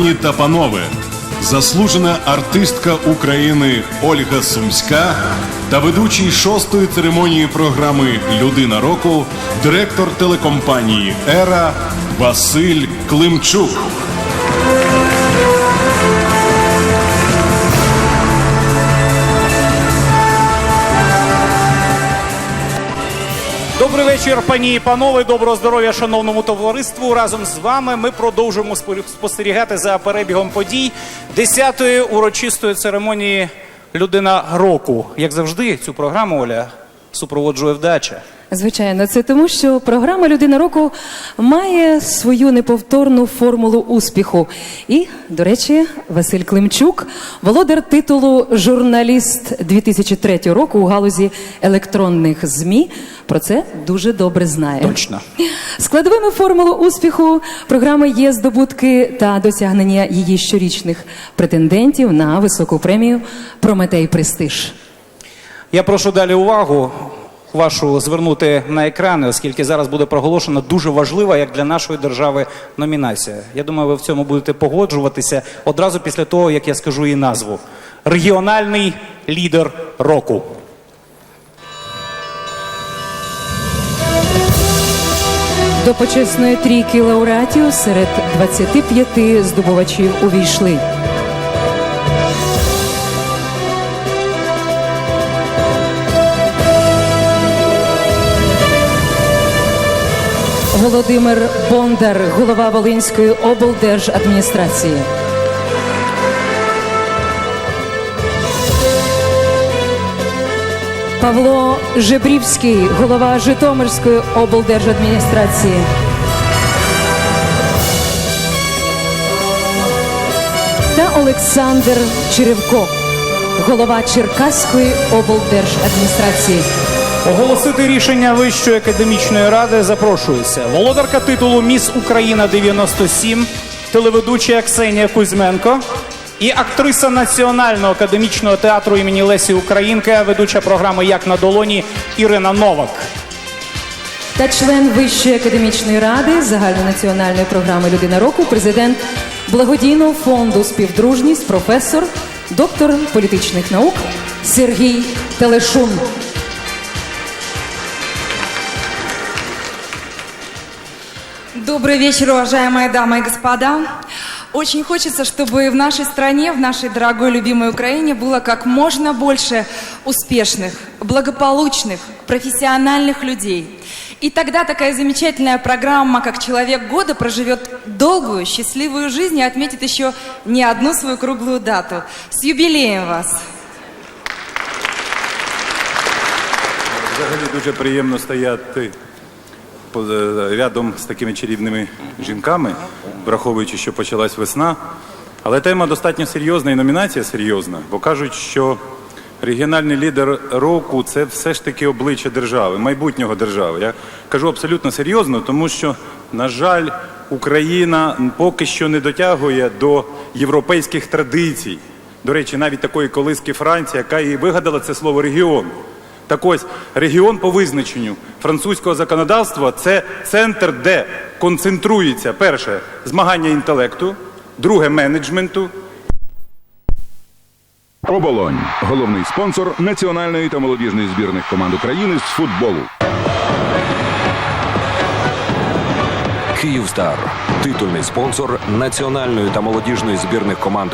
Пані та панове, заслужена артистка України Ольга Сумська та ведучий шостої церемонії програми Людина року, директор телекомпанії Ера Василь Климчук. Вечір, пані і панове. Доброго здоров'я, шановному товариству. Разом з вами ми продовжуємо спо- спостерігати за перебігом подій 10-ї урочистої церемонії Людина року. Як завжди, цю програму Оля супроводжує вдача. Звичайно, це тому, що програма Людина року має свою неповторну формулу успіху. І, до речі, Василь Климчук, володар титулу журналіст 2003 року у галузі електронних змі, про це дуже добре знає. Точно. Складовими формули успіху програми є здобутки та досягнення її щорічних претендентів на високу премію Прометей Престиж. Я прошу далі увагу вашу звернути на екрани, оскільки зараз буде проголошена дуже важлива, як для нашої держави, номінація. Я думаю, ви в цьому будете погоджуватися одразу після того, як я скажу її назву: регіональний лідер року. До почесної трійки лауреатів серед 25 здобувачів увійшли. Володимир Бондар, голова Волинської облдержадміністрації. Павло Жебрівський, голова Житомирської облдержадміністрації. Та Олександр Черевко, голова Черкаської облдержадміністрації. Оголосити рішення Вищої академічної ради запрошується володарка титулу Міс Україна 97, телеведуча Ксенія Кузьменко і актриса Національного академічного театру імені Лесі Українки, ведуча програми Як на долоні Ірина Новак. та член Вищої академічної ради загальнонаціональної програми Людина року, президент благодійного фонду Співдружність, професор, доктор політичних наук Сергій Телешун. Добрый вечер, уважаемые дамы и господа. Очень хочется, чтобы в нашей стране, в нашей дорогой любимой Украине было как можно больше успешных, благополучных, профессиональных людей. И тогда такая замечательная программа, как «Человек года», проживет долгую, счастливую жизнь и отметит еще не одну свою круглую дату. С юбилеем вас! Взагалі дуже приємно стояти рядом з такими чарівними жінками, враховуючи, що почалась весна. Але тема достатньо серйозна і номінація серйозна, бо кажуть, що регіональний лідер року це все ж таки обличчя держави, майбутнього держави. Я кажу абсолютно серйозно, тому що, на жаль, Україна поки що не дотягує до європейських традицій. До речі, навіть такої колиски Франції, яка і вигадала це слово регіон. Так ось регіон по визначенню французького законодавства це центр, де концентрується перше змагання інтелекту, друге менеджменту, Оболонь головний спонсор національної та молодіжної збірних команд України з футболу. Київстар титульний спонсор національної та молодіжної збірних команд